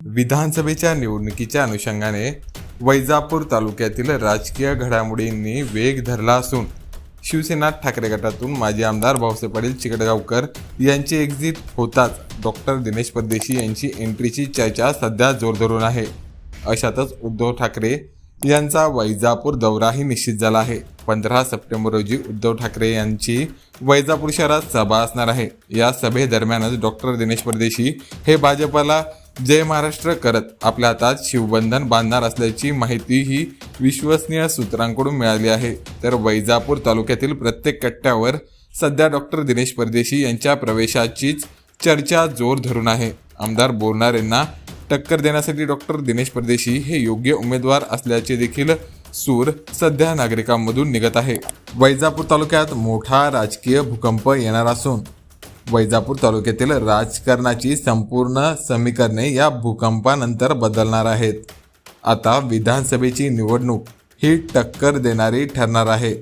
विधानसभेच्या निवडणुकीच्या अनुषंगाने वैजापूर तालुक्यातील राजकीय घडामोडींनी वेग धरला असून शिवसेना ठाकरे गटातून माजी आमदार भाऊसाहेब पाटील चिकटगावकर यांची एक्झिट होताच डॉक्टर दिनेश परदेशी यांची एंट्रीची चर्चा सध्या जोर धरून आहे. अशातच उद्धव ठाकरे यांचा वैजापूर दौराही निश्चित झाला आहे. पंधरा सप्टेंबर रोजी उद्धव ठाकरे यांची वैजापूर शहरात सभा असणार आहे. या सभेदरम्यानच डॉक्टर दिनेश परदेशी हे भाजपला जय महाराष्ट्र करत. आपल्या हातात शिवबंधन बांधणार असल्याची माहिती ही विश्वसनीय सूत्रांकडून मिळाली आहे. तर वैजापूर तालुक्यातील प्रत्येक कट्ट्यावर सध्या डॉक्टर दिनेश परदेशी यांच्या प्रवेशाचीच चर्चा जोर धरून आहे. आमदार बोरणार यांना टक्कर देण्यासाठी डॉक्टर दिनेश परदेशी हे योग्य उमेदवार असल्याचे देखील सूर सध्या नागरिकांमधून निघत आहे. वैजापूर तालुक्यात मोठा राजकीय भूकंप येणार असून वैजापूर तालुक्यातील राजकारणाची संपूर्ण समीकरणे या भूकंपानंतर बदलणार आहेत. आता विधानसभेची निवडणूक ही टक्कर देणारी ठरणार आहे.